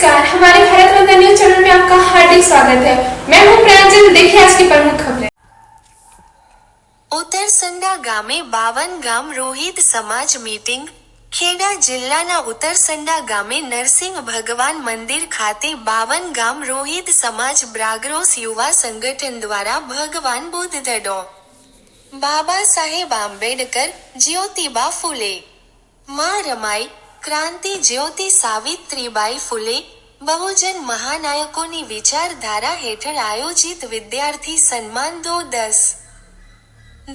नमस्कार हमारे Bharat Ratna news channel में आपका हार्दिक स्वागत है मैं हूं प्रांजल देखिए आज की प्रमुख खबरें ઉત્તરસંડા ગામે બાવન ગામ રોહિત સમાજ મીટિંગ ખેડા જિલ્લાના ઉત્તરસંડા ગામે નરસિંહ ભગવાન મંદિર ખાતે બાવન ગામ રોહિત સમાજ બ્રાગ્રોસ યુવા સંગઠન દ્વારા ભગવાન બુદ્ધ દડો બાબા સાહેબ આંબેડકર જ્યોતિબા ફૂલે માં રમાઈ ક્રાંતિ જ્યોતિ સાવિત્રીબાઈ ફૂલે બહુજન મહાનાયકોની વિચારધારા હેઠળ આયોજિત વિદ્યાર્થી સન્માન દો દસ.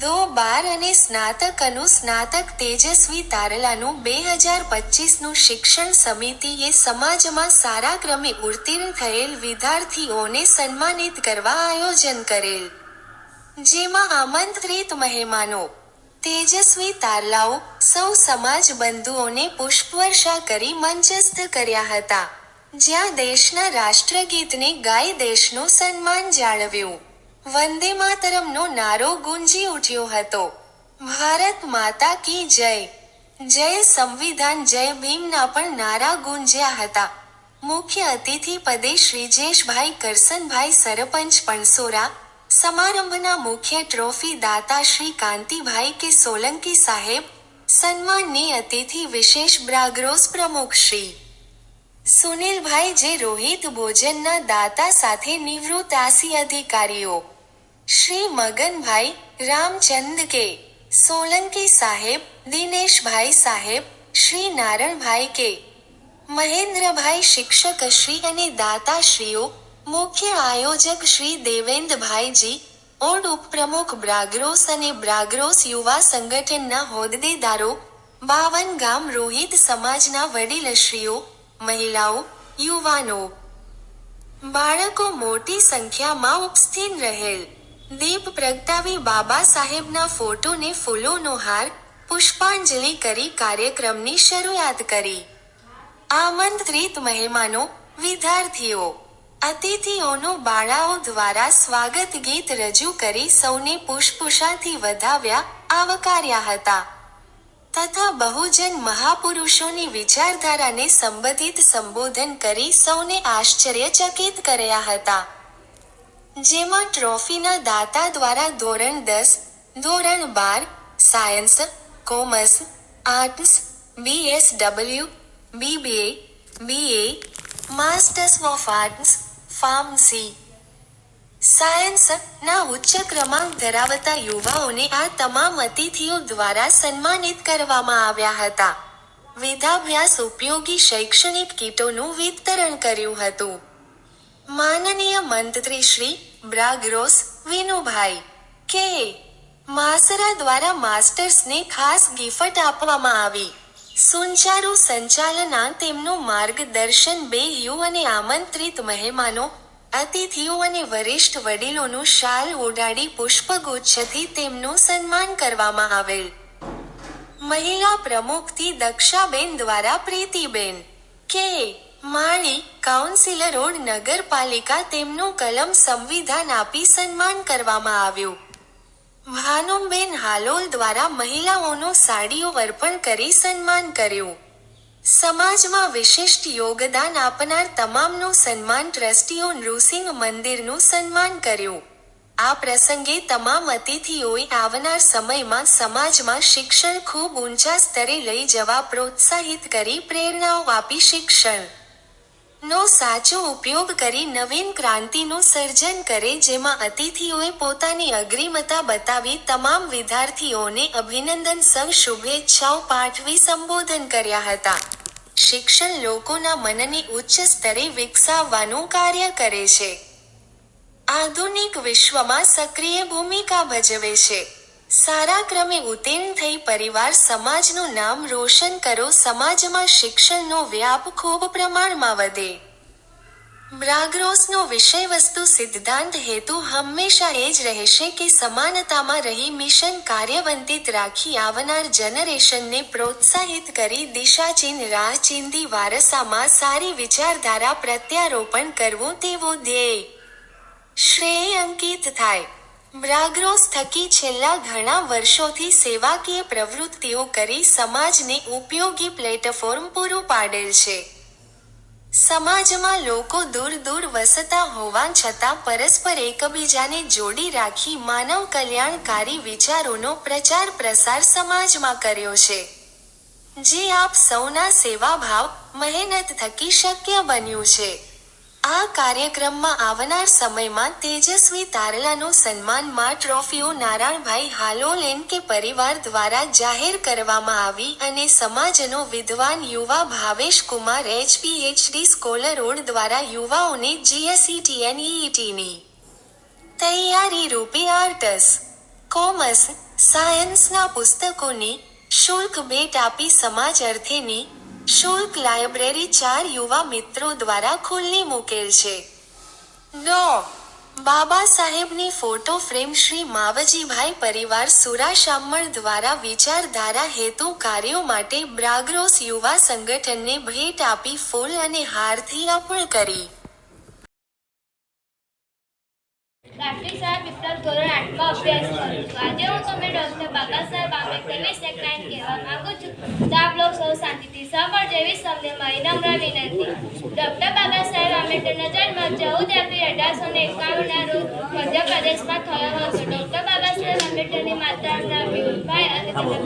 ધો બાર અને સ્નાતક અનુ સ્નાતક તેજસ્વી તારલાનું બે હજાર પચીસનું શિક્ષણ સમિતિએ સમાજમાં સારા ક્રમે ઉત્તીર્ણ થયેલ વિદ્યાર્થીઓને સન્માનિત કરવા આયોજન કરેલ. જેમાં આમંત્રિત મહેમાનો તેજસ્વી તારલાઓ સૌ સમાજ બંધુઓને પુષ્પવર્ષા કરી મંચસ્થ કર્યા હતા. જ્યાં દેશના રાષ્ટ્રગીતને ગાઈ દેશનું સન્માન જાળવ્યું. વંદે માતરમનો નારો ગુંજી ઉઠ્યો હતો. ભારત માતા કી જય. જય સંવિધાન, જય ભીમના પણ નારા ગુંજ્યા હતા. મુખ્ય અતિથિ પદે શ્રીજેશભાઈ કરસનભાઈ સરપંચ પણસોરા સમારંભના મુખ્ય ટ્રોફી દાતા શ્રી કાંતિભાઈ કે સોલંકી સાહેબ સન્માનની અતિથિ વિશેષ બ્રાગ્રોસ પ્રમુખ શ્રી. સુનિલભાઈ જે રોહિત ભોજનના દાતા સાથે નિવૃત્ત આસી અધિકારીઓ, શ્રી મગનભાઈ રામચંદ કે સોલંકી સાહેબ, દિનેશભાઈ સાહેબ, શ્રી નારણભાઈ કે મહેન્દ્રભાઈ શિક્ષક શ્રી અને દાતાશ્રીઓ મુખ્ય આયોજક શ્રી દેવેન્દ્રભાઈજી, ઓડ ઉપપ્રમુખ બ્રાગ્રોસ અને બ્રાગ્રોસ યુવા સંગઠનના હોદ્દેદારો, બાવન ગામ રોહિત સમાજના વડીલશ્રીઓ, મહિલાઓ, યુવાનો. બાળકો મોટી સંખ્યામાં ઉપસ્થિત રહેલ. દીપ પ્રગટાવી બાબા સાહેબના ફોટોને ફૂલોનો હાર, પુષ્પાંજલિ કરી કાર્યક્રમની શરૂઆત કરી. આમંત્રિત મહેમાનો, વિદ્યાર્થીઓ. અતિથિઓનું બાળાઓ દ્વારા સ્વાગત ગીત રજૂ કરી સૌને પુષ્પુષાથી વધાવ્યા, આવકાર્યા હતા. તથા બહુજન મહાપુરુષોની વિચારધારાને સંબંધિત સંબોધન કરી સૌને આશ્ચર્યચકિત કર્યા હતા. જેમાં ટ્રોફીના દાતા દ્વારા ધોરણ દસ, ધોરણ બાર, science, commerce, arts, BSW, BBA, BA, masters of arts pharmacy science ના ઉચ્ચ ક્રમાંક ધરાવતા યુવાઓને આ તમામ અતિથિઓ દ્વારા સન્માનિત કરવામાં આવ્યા હતા. વિદ્યાભ્યાસ ઉપયોગી શૈક્ષણિક કીટોનું વિતરણ કર્યું હતું. માનનીય મંત્રી શ્રી બ્રાગ્રોસ વિનુભાઈ, કે માસરા દ્વારા માસ્ટર્સને ખાસ ગિફ્ટ આપવામાં આવી. સુચારુ સંચાલના તેમનું માર્ગદર્શન બે યુ અને આમંત્રિત મહેમાનો, અતિથિઓ અને વરિષ્ઠ વડીલોનું શાલ ઓઢાડી પુષ્પગુચ્છથી તેમનું સન્માન કરવામાં આવેલ. મહિલા પ્રમુખથી દક્ષાબેન દ્વારા પ્રીતિબેન. કે. માળી, કાઉન્સિલર રોડ નગરપાલિકા તેમનું કલમ સંવિધાન આપી સન્માન કરવામાં આવ્યું. ભાનુબેન હાલોલ દ્વારા મહિલાઓનું સાડીઓ અર્પણ કરી સન્માન કર્યું. સમાજમાં વિશિષ્ટ યોગદાન આપનાર તમામનું સન્માન ટ્રસ્ટીઓ નૃસિંહ મંદિરનું સન્માન કર્યું. આ પ્રસંગે તમામ અતિથિઓએ આવનાર સમયમાં સમાજમાં શિક્ષણ ખૂબ ઊંચા સ્તરે લઈ જવા પ્રોત્સાહિત કરી પ્રેરણાઓ આપી શિક્ષણ. નો સાચો ઉપયોગ કરી નવીન ક્રાંતિનું સર્જન કરે, જેમાં અતિથિઓએ પોતાની અગ્રીમતા બતાવી તમામ વિદ્યાર્થીઓને અભિનંદન સહ શુભેચ્છાઓ પાઠવી સંબોધન કર્યા હતા. શિક્ષણ લોકોના મનને ઉચ્ચ સ્તરે વિકસાવવાનું કાર્ય કરે છે. આધુનિક વિશ્વમાં સક્રિય ભૂમિકા ભજવે છે. સારા ક્રમે ઉત્તીર્ણ થઈ પરિવાર સમાજનું નામ રોશન કરો, સમાજમાં શિક્ષણનો વ્યાપ ખૂબ પ્રમાણમાં વધે. બ્રાગ્રોસનો વિષય વસ્તુ સિદ્ધાંત હેતુ હંમેશા એ જ રહેશે કે સમાનતામાં રહી મિશન કાર્યવંતિત રાખી આવનાર જનરેશનને પ્રોત્સાહિત કરી દિશાચીન રાહ વારસામાં સારી વિચારધારા પ્રત્યારોપણ કરવું તેવો ધ્યેય. શ્રેય અંકિત થાય. બ્રાગ્રોસ થકી છેલ્લા ઘણા વર્ષોથી સેવાકીય પ્રવૃત્તિઓ કરી સમાજને ઉપયોગી પ્લેટફોર્મ પૂરું પાડેલ છે. સમાજમાં લોકો દૂર દૂર વસતા હોવા છતાં પરસ્પર એકબીજાને જોડી રાખી માનવ કલ્યાણકારી વિચારોનો પ્રચાર પ્રસાર સમાજમાં કર્યો છે. જે આપ સૌના સેવાભાવ, મહેનત થકી શક્ય બન્યું છે. આ કાર્યક્રમમાં આવનાર સમયમાં તેજસ્વી તારલાનું સન્માનમાં ટ્રોફીઓ નારાયણભાઈ હાલોલેન કે પરિવાર દ્વારા જાહેર કરવામાં આવી અને સમાજનો વિદ્વાન યુવા ભાવેશ કુમાર એચપીએચડી સ્કોલરોડ દ્વારા યુવાઓને જીએસઈટીએનઈટીની તૈયારી રૂપે આર્ટસ, કોમર્સ, સાયન્સના પુસ્તકોની શુલ્ક ભેટ આપી સમાજ અર્થેની શુલ્ક લાઇબ્રેરી ચાર યુવા મિત્રો દ્વારા ખુલ્લી મૂકેલ છે. નો, બાબા સાહેબની ફોટો ફ્રેમ શ્રી માવજીભાઈ પરિવાર સુરાશામણ દ્વારા વિચારધારા હેતુ કાર્યો માટે બ્રાગ્રોસ યુવા સંગઠનને ભેટ આપી ફૂલ અને હારથી અર્પણ કરી. રાઠી સાહેબ વિપ્લવ ધોરણ આઠમાં અભ્યાસ કરું આજે હું તમને ડૉક્ટર બાબા સાહેબ આંબેડકર વિશે કંઈક કહેવા માંગુ છું. તો આપ લોકો સૌ શાંતિથી સાંભળ, જેવી સૌને મારી નમ્ર વિનંતી ડૉક્ટર બાબા સાહેબ આંબેડકરના જન્મ ચૌદ એપ્રિલ અઢારસો ને એકાવનના રોજ મધ્યપ્રદેશમાં થયો હતો. ડૉક્ટર બાબા સાહેબ આંબેડકરની માતા અને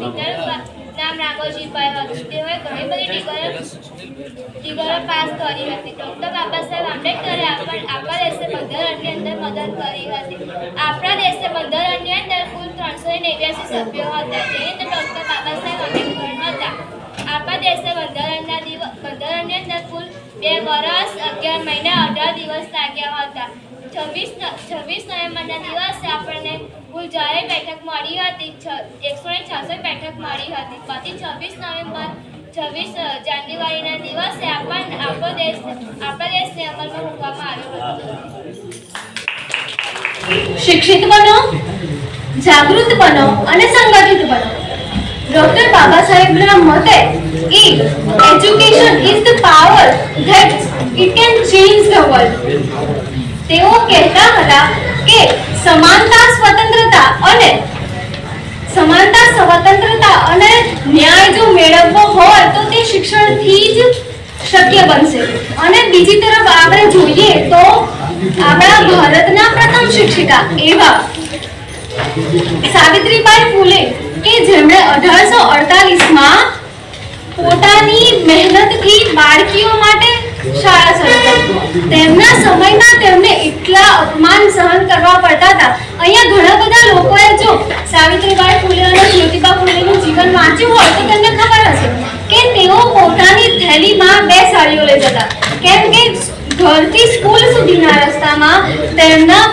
પિતાનું નામ રાઘોજીભાઈ હતું તેઓએ ઘણી બધી ડિગ્રીઓ પાસ કરી હતી. ડૉક્ટર બાબા સાહેબ આંબેડકરે આપણા દેશે બંધારણની અંદર મદદ કરી હતી. આપણા દેશે બંધારણની અંદર કુલ ત્રણસો નેવ્યાસી સભ્યો હતા. જેની અંદર ડૉક્ટર બાબા સાહેબ આંબેડકર હતા. આપણા દેશે બંધારણના દિવસ બંધારણની અંદર કુલ બે વર્ષ અગિયાર મહિના, અઢાર દિવસ લાગ્યા હતા. છવ્વીસ છવ્વીસ નવેમ્બરના દિવસે આપણને કુલ બેઠક મળી હતી. એકસો ને છાસઠ બેઠક મળી હતી. પછી છવ્વીસ નવેમ્બર, છવ્વીસ જાન્યુઆરીના દિવસે આપણને આપણો દેશ આપણા દેશને અમલમાં મૂકવામાં આવ્યો હતો. શિક્ષિત બનો, જાગૃત બનો અને સંગઠિત બનો. ડોક્ટર બાબા સાહેબના મતે education is the power that it can change the world તેઓ કહેતા હતા કે સમાનતા, સ્વતંત્રતા અને સમાનતા, સ્વતંત્રતા અને ન્યાય જો મેળવવો હોય તો તે શિક્ષણથી જ શક્ય બનશે. અને બીજી તરફ આપણે જોઈએ તો આપણા ભારતના પ્રથમ શિક્ષિકા એવા સાવિત્રીબાઈ ફૂલે કે જેમણે અઢારસો અડતાલીસમાં પોતાની મહેનતથી બાળકીઓ માટે શાળા શરૂ તેમના સમયમાં તેમને એટલા અપમાન સહન કરવા પડતા હતા. અહીંયા ઘણા બધા લોકોએ જો સાવિત્રીબાઈ ફૂલે અને જ્યોતિબા ફૂલેનું જીવન વાંચ્યું હોય તો તેમને ખબર હશે કે તેઓ પોતાની થેલીમાં બે સાડીઓ લઈ જતા. કેમ કે ઘરથી સ્કૂલ સુધીના રસ્તામાં તેમના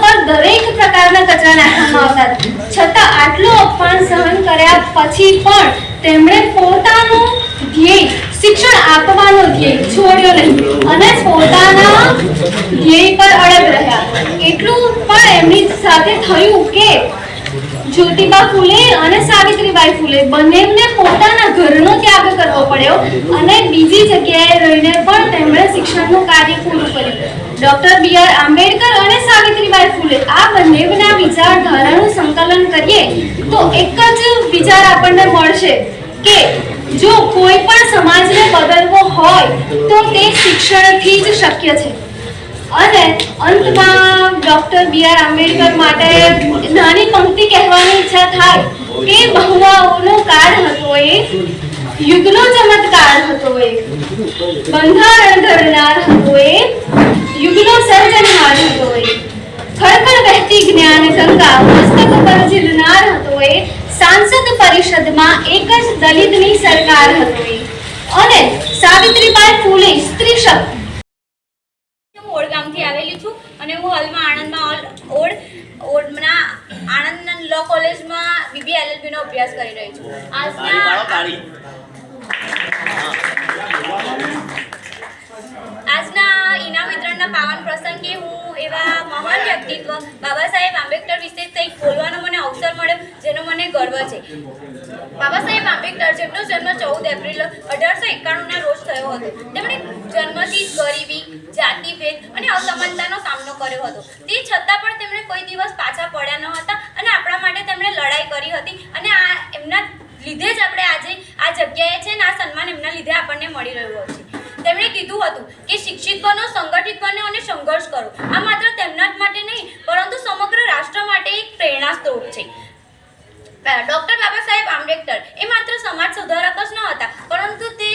નાખવામાં આવતા છતાં આટલો અપમાન સહન કર્યા પછી પણ તેમણે પોતાનું ધ્યેય, શિક્ષણ આપવાનો ધ્યેય છોડ્યો નહીં. અને પોતાના ધ્યેય પર અડગ રહ્યા. એટલું પણ એમની સાથે થયું કે જ્યોતિબા ફૂલે અને સાવિત્રીબાઈ ફૂલે બંનેને પોતાના ઘરનો ત્યાગ કરવો પડ્યો અને બીજી જગ્યાએ રહીને પણ તેમણે શિક્ષણનું કાર્ય પૂરું કર્યું. ડોક્ટર બી આર આંબેડકર અને સાવિત્રીબાઈ ફૂલે આ બંનેના વિચારધારાનું સંકલન કરીએ તો એક જ વિચાર આપણને મળશે કે જો કોઈ પણ સમાજને બદલવો હોય તો તે શિક્ષણથી જ શક્ય છે. અને અંતમાં ડોક્ટર બી આર આંબેડકર માટે નાની પંક્તિ કહેવાની ઈચ્છા થાય કે બહુવાઓનો કાળ હતો એ, યુગનો ચમત્કાર હતો એ, બંધારણ ઘડનાર હતો એ યુગનો સર્જન હતો હોય ખળખળ વહેતી જ્ઞાન ગંગા મસ્તક પર ઝીલનાર હતો એ. સાંસદ પરિષદમાં એક જ દલિતની સરકાર હતી અને સાવિત્રીબાઈ ફૂલે સ્ત્રી શક્તિ હું ઓડ આવેલી છું અને હું હાલમાં આણંદમાં ઓલ ઓડ ઓડના આણંદ લો કોલેજમાં બીબી એલએલબી નો અભ્યાસ કરી રહી છું. આજના વિતરણના પાવન પ્રસંગે હું એવા મહાન વ્યક્તિત્વ બાબા સાહેબ આંબેડકર વિશે કંઈક બોલવાનો મને અવસર મળ્યો, જેનો મને ગર્વ છે. બાબા સાહેબ આંબેડકર જેમનો જન્મ ચૌદ એપ્રિલ અઢારસો એકાણુંના રોજ થયો હતો. તેમણે જન્મથી જ ગરીબી, જાતિભેદ અને અસમાનતાનો સામનો કર્યો હતો. તે છતાં પણ તેમણે કોઈ દિવસ પાછા પડ્યા ન હતા અને આપણા માટે તેમણે લડાઈ કરી હતી અને આ એમના લીધે જ આપણે આજે આ જગ્યાએ છે ને આ સન્માન એમના લીધે આપણને મળી રહ્યું છે. તેમણે કીધું હતું કે શિક્ષિત બનો, સંગઠિત બનો અને સંઘર્ષ કરો. આ માત્ર તેમના જ માટે નહીં, પરંતુ સમગ્ર રાષ્ટ્ર માટે એક પ્રેરણા સ્ત્રોત છે. ડૉક્ટર બાબા સાહેબ આંબેડકર એ માત્ર સમાજ સુધારક જ ન હતા, પરંતુ તે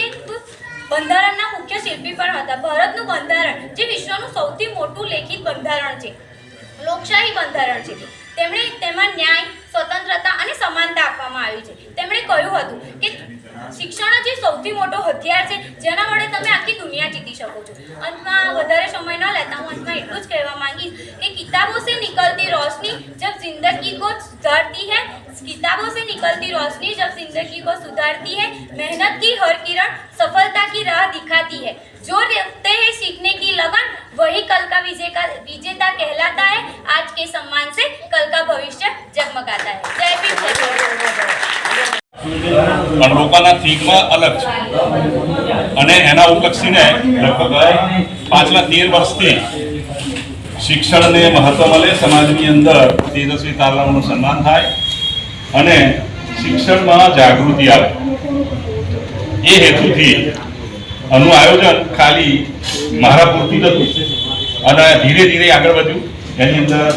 બંધારણના મુખ્ય શિલ્પી પણ હતા. ભારતનું બંધારણ જે વિશ્વનું સૌથી મોટું લેખિત બંધારણ છે. લોકશાહી બંધારણ છે. તેમણે તેમાં ન્યાય, સ્વતંત્રતા અને સમાનતા આપવામાં આવી છે. તેમણે કહ્યું હતું કે શિક્ષણ જ એ સૌથી મોટો હથિયાર છે જેના વડે તમે આખી દુનિયા જીતી શકો છો અંતમાં વધારે સમય ન લેતા હું અંતમાં એટલું જ કહેવા માંગીશ કે કિતાબો સે નિકલતી રોશની જબ जिंदगी को सुधारती है किताबों से निकलती रोशनी जब जिंदगी को सुधारती है मेहनत की हर किरण सफलता की राह दिखाती है जो रखते हैं सीखने की लगन वही कल का विजय का विजेता कहलाता है आज के सम्मान से कल का भविष्य जगमगाता है जय भीम जय भारत। પણ લોકોના થીમમાં અલગ છે. અને એના ઉપલક્ષીને લગભગ પાછલા તેર વર્ષથી શિક્ષણને મહત્વ મળે, સમાજની અંદર તેજસ્વી તારલાઓનું સન્માન થાય અને શિક્ષણમાં જાગૃતિ આવે. એ હેતુથી આનું આયોજન ખાલી મારા પૂરતું જ હતું. અને ધીરે ધીરે આગળ વધ્યું. એની અંદર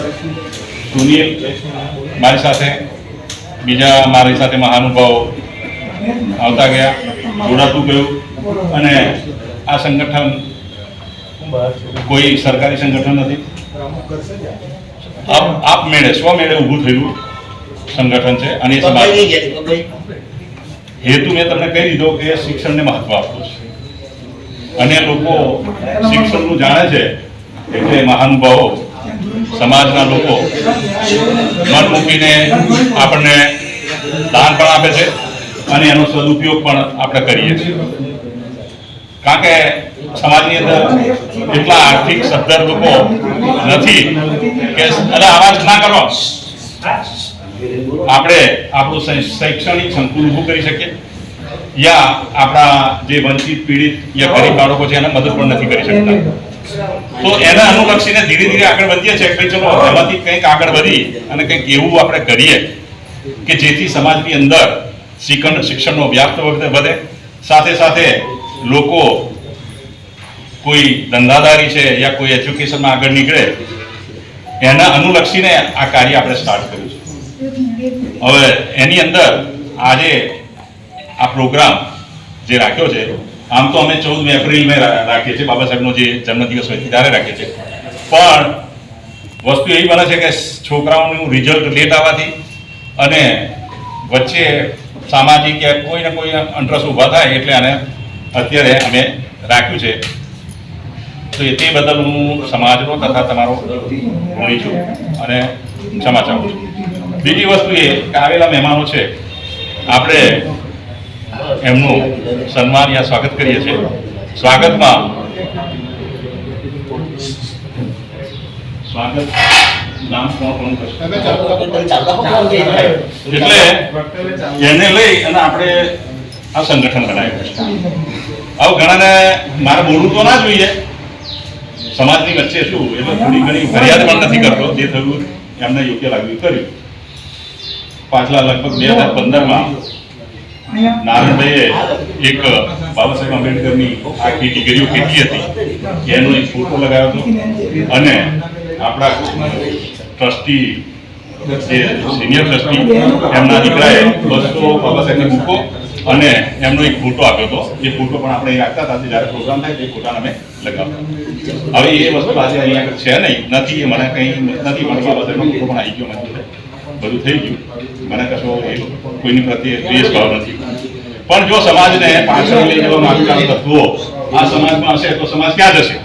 સુનિલ મારી સાથે બીજા મારી સાથે મહાનુભાવો આવતા ગયા. જોડાતું ગયું અને આ સંગઠન કોઈ સરકારી સંગઠન નથી? આપ મેળે સ્વમેળે ઊભું થયેલું સંગઠન છે અને હેતુ મેં તમને કહી દીધો કે શિક્ષણને મહત્વ આપવું છે. અને લોકો શિક્ષણનું જાણે છે એટલે મહાનુભાવો સમાજના લોકો મન મૂકીને આપણને દાન પણ આપે છે અને એનો સદુપયોગ પણ આપણે કરીએ છીએ. કારણ કે સમાજની અંદર એટલા આર્થિક સદ્ધર લોકો નથી કે અરે આવાજ ના કરો. આપણે આપણું શૈક્ષણિક સંકુલ ઊભું કરી શકીએ યા આપણા જે વંચિત પીડિત યા ગરીબ બાળકો છે, એને મદદ પણ નથી કરી શકતા. તો એના અનુલક્ષીને ધીરે ધીરે આગળ વધીએ છીએ. ભાઈ ચલો એમાંથી કંઈક આગળ વધી અને કંઈક એવું આપણે કરીએ કે જેથી સમાજની અંદર શિક્ષણ શિક્ષણનો વ્યાપ્ત વખતે વધે. સાથે સાથે લોકો કોઈ ધંધાદારી છે યા કોઈ એજ્યુકેશનમાં આગળ નીકળે, એના અનુલક્ષીને આ કાર્ય આપણે સ્ટાર્ટ કર્યું છે. હવે એની અંદર આજે આ પ્રોગ્રામ જે રાખ્યો છે આમ તો અમે ચૌદ એપ્રિલ મેં રાખીએ છીએ, બાબા સાહેબનો જે જન્મદિવસ હોય ત્યારે રાખીએ છીએ. પણ વસ્તુ એવી બને છે કે છોકરાઓનું રિઝલ્ટ લેટ આવવાથી અને વચ્ચે સામાજિક કે કોઈ ને કોઈ અંતરસ ઊભા થાય એટલે આને અત્યારે અમે રાખ્યું છે. તો એ તે બદલ હું સમાજનો તથા તમારો ઋણી છું અને ક્ષમા ચાહું છું. બીજી વસ્તુ એ કે આવેલા મહેમાનો છે, આપણે એમનું સન્માન યા સ્વાગત કરીએ છીએ. સ્વાગતમાં સ્વાગત એટલે એને લઈ અને આપણે આ સંગઠન બનાવ્યું છે. હવે ઘણાને મારે બોલવું તો ના જોઈએ. સમાજની વચ્ચે શું એટલે થોડી ઘણી ફરિયાદ પણ નથી કરતો. જે થયું એમને યોગ્ય લાગ્યું કર્યું પાછલા લગભગ બે હજાર પંદરમાં નારાયણભાઈએ એક બાબા સાહેબ આંબેડકરની આખી ડિગ્રીઓ કેટલી હતી. એનો એક ફોટો લગાવ્યો હતો. અને આપણા ટ્રસ્ટી, જે સિનિયર ટ્રસ્ટી, એમના દીકરાએ બસો બાબા સાહેબને અને એમનો એક ફોટો આપ્યો હતો. એ ફોટો પણ આપણે રાખતા હતા જ્યારે પ્રોગ્રામ થાય તે ફોટાને અમે લગાવતા હવે એ વસ્તુ આજે અહીંયા છે નહીં. નથી મને કંઈ નથી પણ બાબા ફોટો પણ આવી ગયો જોડે. બધું થઈ ગયું. મને કશો એ કોઈની પ્રત્યે દ્વેષ ભાવ નથી. પણ જો સમાજને પાછળ લઈ જવા માંગતા તત્વો આ સમાજમાં હશે તો સમાજ ક્યાં જશે?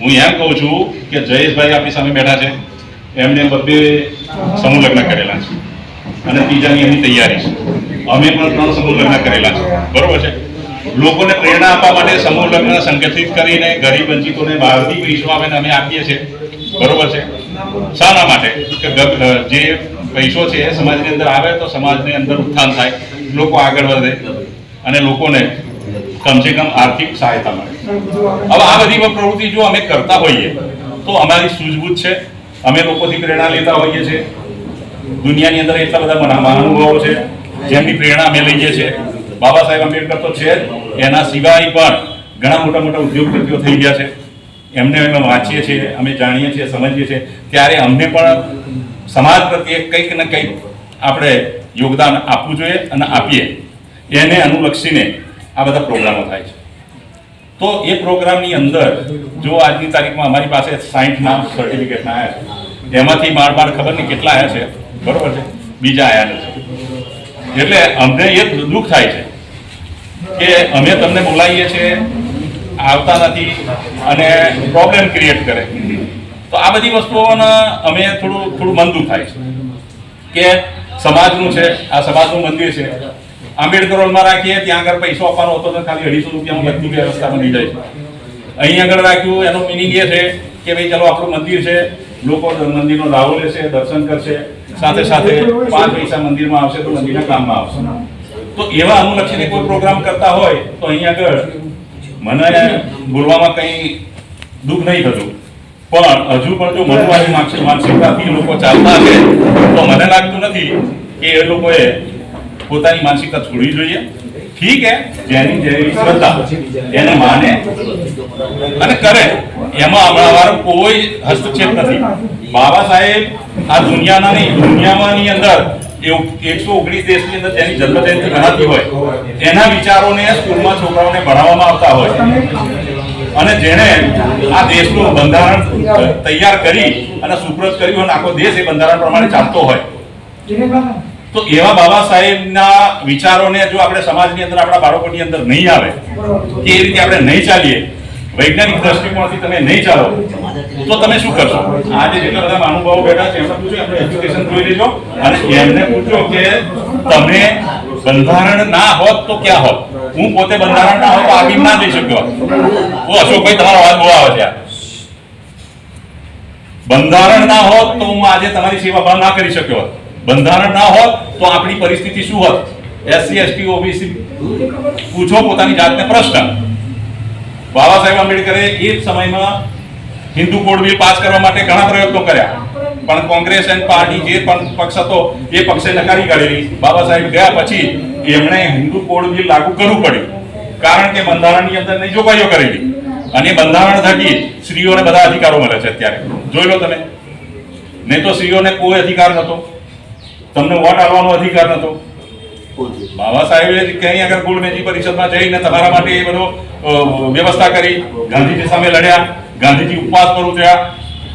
હું એમ કહું છું કે જયેશભાઈ આપણી સામે બેઠા છે. એમને બધે સમૂહ લગ્ન કરેલા છે. અને ત્રીજાની એમની તૈયારી છે. અમે પણ ત્રણ સમૂહ લગ્ન કરેલા છે. બરોબર છે? લોકોને પ્રેરણા આપવા માટે સમૂહ લગ્ન સંગઠિત કરીને ગરીબ વંચિતોને બહારથી પૈસો આવે અમે આપીએ છીએ. બરોબર છે? શાના માટે? કે જે પૈસો છે એ સમાજની અંદર આવે તો સમાજની અંદર ઉત્થાન થાય. લોકો આગળ વધે અને લોકોને કમસે કમ આર્થિક સહાયતા મળે. હવે આ બધી પ્રવૃત્તિ જો અમે કરતા હોઈએ, તો અમારી સૂઝબૂછ છે. અમે લોકોથી પ્રેરણા લેતા હોઈએ છીએ. દુનિયાની અંદર એટલા બધા મહા- મહાનુભાવો છે, જેમની પ્રેરણા અમે લઈએ છીએ. બાબા સાહેબ આંબેડકર તો છે એના સિવાય પણ ઘણા મોટા મોટા ઉદ્યોગપતિઓ થઈ ગયા છે. એમને અમે વાંચીએ છીએ, અમે જાણીએ છીએ, સમજીએ છીએ. ત્યારે અમને પણ સમાજ પ્રત્યે કંઈક ને કંઈક આપણે યોગદાન આપવું જોઈએ અને આપીએ. એને અનુલક્ષીને આ બધા પ્રોગ્રામો થાય છે. તો એ પ્રોગ્રામની અંદર જો આજની તારીખમાં અમારી પાસે સાઠ નામ સર્ટિફિકેટના આવ્યા છે. એમાંથી બાર બાર ખબર નહીં કેટલા આવ્યા છે. બરોબર છે? બીજા આવ્યા નથી એટલે અમને એ દુઃખ થાય છે કે અમે તમને બોલાવીએ છીએ આવતા નથી અને પ્રોબ્લેમ ક્રિએટ કરે. તો આ બધી વસ્તુઓને અમે થોડું થોડું મંદું થાય છે. કે સમાજનું છે, આ સમાજનું મંદિર છે. આંબેડકર હોલમાં રાખીએ, ત્યાં આગળ પૈસો આપવાનો હતો તો ખાલી અઢીસો રૂપિયામાં બધી વ્યવસ્થા બની જાય. છે અહીં આગળ રાખ્યું, એનો મિનિંગ એ છે કે ભાઈ ચલો આપણું મંદિર છે, લોકો મંદિરનો લાભો લેશે, દર્શન કરશે, સાથે સાથે પાંચ પૈસા મંદિરમાં આવશે તો મંદિરના કામમાં આવશે. તો એવા અનુલક્ષીને કોઈ પ્રોગ્રામ કરતા હોય, તો અહીં આગળ મને બોલવામાં કંઈ દુઃખ નહીં થતું. પણ હજુ પણ જો મનવાદી માનસિક માનસિકતાથી લોકો ચાલતા છે, તો મને લાગતું નથી કે એ લોકોએ પોતાની માનસિકતા છોડવી જોઈએ. ઠીક હે, જેની જેવી શ્રદ્ધા એને માને અને કરે. એમાં અમારો કોઈ હસ્તક્ષેપ નથી. બાબા સાહેબ, આ દુનિયાના નહીં, દુનિયામાંની અંદર ઓગણીસ દેશની અંદર જેની જન્મ હોય. એના વિચારોને સ્કૂલમાં છોકરાઓને ભણાવવામાં આવતા હોય. અને જેણે આ દેશનું બંધારણ તૈયાર કરી અને સુપ્રત કર્યું અને આખો દેશ એ બંધારણ પ્રમાણે ચાલતો હોય. તો એવા બાબા સાહેબના વિચારોને જો આપણે સમાજની અંદર આપણા બાળકોની અંદર નહીં આવે એ રીતે આપણે નહીં ચાલીએ. વૈજ્ઞાનિક દ્રષ્ટિકોણથી તમે નહીં ચાલો, તો તમે શું કરશો? આજે જેટલા બધા અનુભવો બેઠા છે, એમને પૂછો, એમને એજ્યુકેશન જોઈ લેજો અને એમને પૂછો કે તમે બંધારણ ના હોત તો ક્યાં હોત? હું પોતે બંધારણ ના હોત તો આગળ ના જઈ શક્યો. હું અશોકભાઈ, તમારો અવાજ બહુ આવે છે. બંધારણ ના હોત તો હું આજે તમારી સેવા ના કરી શક્યો હોત. બંધારણ ના હોત તો આપણી પરિસ્થિતિ શું હોત? SC, ST, OBC. પૂછો પોતાની જાતને પ્રશ્ન. બાબા સાહેબ આંબેડકરે એ જ સમયમાં હિન્દુ કોડ બિલ પાસ કરવા માટે ઘણા પ્રયત્નો કર્યા. પણ કોંગ્રેસ એન્ડ પાર્ટી જે પણ પક્ષ હતો એ પક્ષે નકારી કાઢેલી. બાબા સાહેબ ગયા પછી એમણે હિન્દુ કોડ બિલ લાગુ કરવું પડ્યું. કારણ કે બંધારણની અંદર નહીં જોગવાઈઓ કરેલી. અને બંધારણ થકી સ્ત્રીઓને બધા અધિકારો મળે છે અત્યારે. જોઈ લો તમે. નહીં તો સ્ત્રીઓને કોઈ અધિકાર નતો. તમને વોટ આપવાનો અધિકાર નતો. બાબા સાહેબે ક્યાંય આગળ મેજી પરિષદમાં જઈને તમારા માટે એ બધો વ્યવસ્થા કરી. ગાંધીજી સામે લડ્યા. ગાંધીજી ઉપવાસ કરું થયા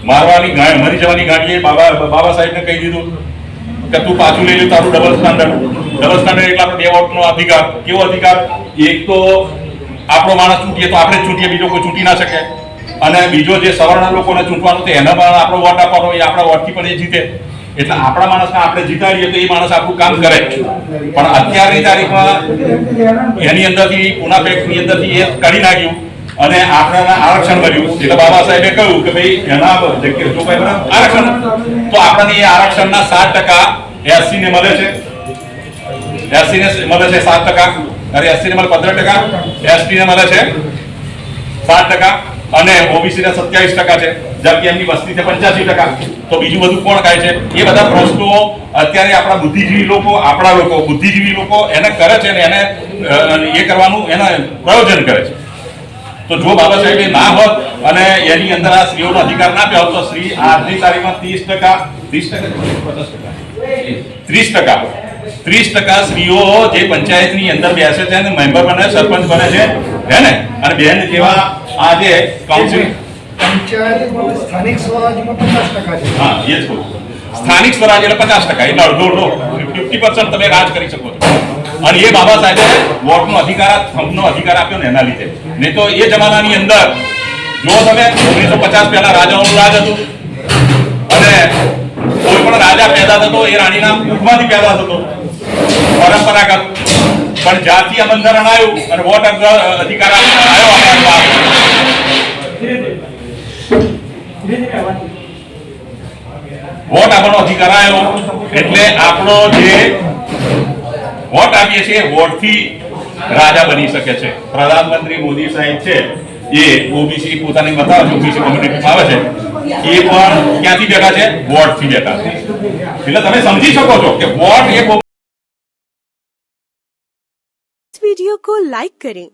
મારવાની મરી જવાની ગાડીએ બાબા બાબા સાહેબને કહી દીધું કે તું પાછું લઈ લે, તારું ડબલ સ્ટાન્ડર્ડ ડબલ સ્ટાન્ડર્ડ એટલે આપણે બે વોટનો અધિકાર. કેવો અધિકાર? એક તો આપણો માણસ ચૂંટીએ તો આપણે ચૂંટીએ, બીજો કોઈ ચૂંટી ના શકે. અને બીજો જે સવર્ણ લોકોને ચૂંટવાનું તો એના પણ આપણો વોટ આપવાનો એ આપણા વોટથી પણ એ જીતે. એટલે આપણા માણસને આપણે જીતાડીએ તો એ માણસ આપણું કામ કરે પણ અત્યારની તારીખમાં એની અંદરથી પુના ફેક્ટની અંદરથી એ કાઢી નાખ્યું અને આપણાને આરક્ષણ મળ્યું. એટલે બાબા સાહેબે કહ્યું કે ભાઈ, એના આરક્ષણ. તો આપણને એ આરક્ષણના સાત ટકા એસસી ને મળે છે. એસસી ને મળે છે સાત ટકા. અરે એસસી ને મળે પંદર ટકા. એસટી ને મળે છે સાત ટકા. અને ઓબીસી ને સત્યાવીસ ટકા છે. જબકે વસ્તી છે પંચ્યાસી ટકા. તો બીજું બધું કોણ ખાય છે? એ બધા પ્રશ્નો અત્યારે આપણા બુદ્ધિજીવી લોકો, આપણા લોકો, બુદ્ધિજીવી લોકો એને કરે છે ને એને એ કરવાનું, એને પ્રયોજન કરે છે. તો જો બાબા સાહેબે ના હોત અને એની અંદર આ સ્ત્રીઓનો અધિકાર ના આપ્યો તો સ્ત્રી આજની તારીખમાં ત્રીસ ટકા ત્રીસ ટકા ત્રીસ ટકા ત્રીસ ટકા સ્ત્રીઓ જે પંચાયતની અંદર બેસે છે અને મેમ્બર બને, સરપંચ બને છે, હે ને? અને બેન જેવા આ જે કાઉન્સિલ સ્થાનિક સ્વરાજ એટલે પચાસ ટકા. એટલે અડધો અડધો. ફિફ્ટી પર્સન્ટ તમે રાજ કરી શકો છો. અને એ બાબા સાહેબે વોટનો અધિકાર થંભનો અધિકાર આપ્યો ને એના લીધે. નહીં તો એ જમાનાની અંદર જો તમે ઓગણીસો પચાસ પહેલા રાજાઓનું રાજ હતું અને કોઈ પણ રાજા પેદા થતો એ રાણીના કુટમાંથી પેદા થતો. પરંપરાગત. પણ આ બંધારણ આવ્યું અને વોટ અધિકાર આવ્યો આપણા વોટ આપવાનો અધિકાર આવ્યો એટલે આપણો જે વોટ આપીએ છીએ વોટથી રાજા બની શકે છે પ્રધાનમંત્રી મોદી સાહેબ છે એ ઓબીસી પોતાની બતાવે છે ઓબીસી કોમ્યુનિટીમાં આવે છે એ પણ ક્યાંથી બેઠા છે વોટથી બેઠા છે એટલે તમે સમજી શકો છો કે વોટ એ બહુ इस वीडियो को लाइक करें